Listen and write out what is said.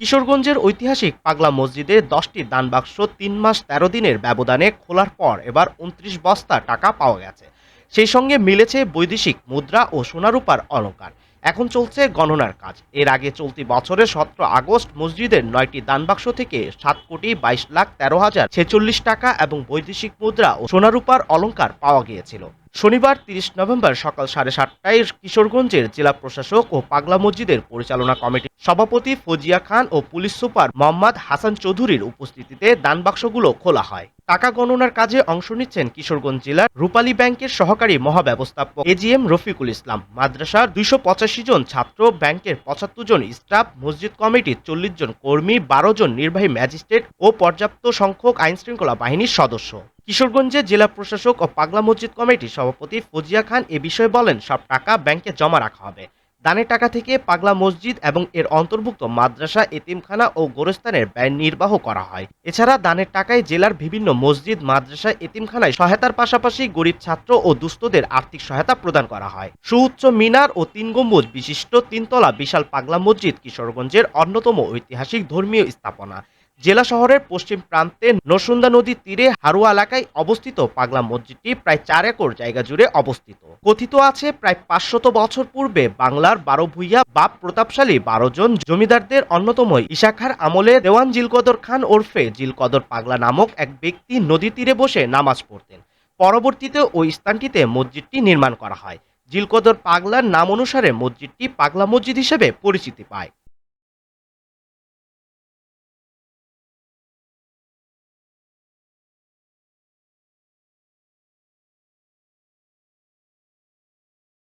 কিশোরগঞ্জের ঐতিহাসিক পাগলা মসজিদে দশটি দানবাক্স তিন মাস তেরো দিনের ব্যবধানে খোলার পর এবার উনত্রিশ বস্তা টাকা পাওয়া গেছে। সেই সঙ্গে মিলেছে বৈদেশিক মুদ্রা ও সোনারূপার অলংকার। এখন চলছে গণনার কাজ। এর আগে চলতি বছরের সতেরো আগস্ট মসজিদের নয়টি দানবাক্স থেকে সাত কোটি বাইশ লাখ তেরো হাজার ছেচল্লিশ টাকা এবং বৈদেশিক মুদ্রা ও সোনারূপার অলংকার পাওয়া গিয়েছিল। শনিবার তিরিশ নভেম্বর সকাল সাড়ে সাতটায় কিশোরগঞ্জের জেলা প্রশাসক ও পাগলা মসজিদের পরিচালনা কমিটির সভাপতি ফজিয়া খান ও পুলিশ সুপার মোহাম্মদ হাসান চৌধুরীর উপস্থিতিতে দানবাক্সগুলো খোলা হয়। টাকা গণনার কাজে অংশ নিচ্ছেন কিশোরগঞ্জ জেলার রূপালী ব্যাংকের সহকারী মহাব্যবস্থাপক এজিএম রফিকুল ইসলাম। মাদ্রাসার দুইশো পঁচাশি জন ছাত্র, ব্যাংকের পঁচাত্তর জন স্টাফ, মসজিদ কমিটির চল্লিশ জন কর্মী, বারো জন নির্বাহী ম্যাজিস্ট্রেট ও পর্যাপ্ত সংখ্যক আইনশৃঙ্খলা বাহিনীর সদস্য। কিশোরগঞ্জে জেলা প্রশাসক ও পাগলা মসজিদ কমিটির সভাপতি ফজিয়া খান এ বিষয়ে বলেন, সব টাকা ব্যাংকে জমা রাখা হবে। দানের টাকা থেকে পাগলা মসজিদ এবং এর অন্তর্ভুক্ত মাদ্রাসা, এতিমখানা ও গোরস্থানের ব্যয় নির্বাহ করা হয়। এছাড়া দানের টাকায় জেলার বিভিন্ন মসজিদ, মাদ্রাসা, এতিমখানায় সহায়তার পাশাপাশি গরিব ছাত্র ও দুস্থদের আর্থিক সহায়তা প্রদান করা হয়। সুউচ্চ মিনার ও তিন গম্বুজ বিশিষ্ট তিনতলা বিশাল পাগলা মসজিদ কিশোরগঞ্জের অন্যতম ঐতিহাসিক ধর্মীয় স্থাপনা। জেলা শহরের পশ্চিম প্রান্তে নরসুন্দা নদীর তীরে হারুয়া এলাকায় অবস্থিত পাগলা মসজিদটি প্রায় চার একর জায়গা জুড়ে অবস্থিত। কথিত আছে, প্রায় পাঁচশত বছর পূর্বে বাংলার বারো ভূইয়া বাপ প্রতাপশালী বারো জন জমিদারদের অন্যতম ইশাখার আমলে দেওয়ান জিলকদর খান ওরফে জিলকদর পাগলা নামক এক ব্যক্তি নদী তীরে বসে নামাজ পড়তেন। পরবর্তীতে ওই স্থানটিতে মসজিদটি নির্মাণ করা হয়। জিলকদর পাগলার নাম অনুসারে মসজিদটি পাগলা মসজিদ হিসেবে পরিচিতি পায়।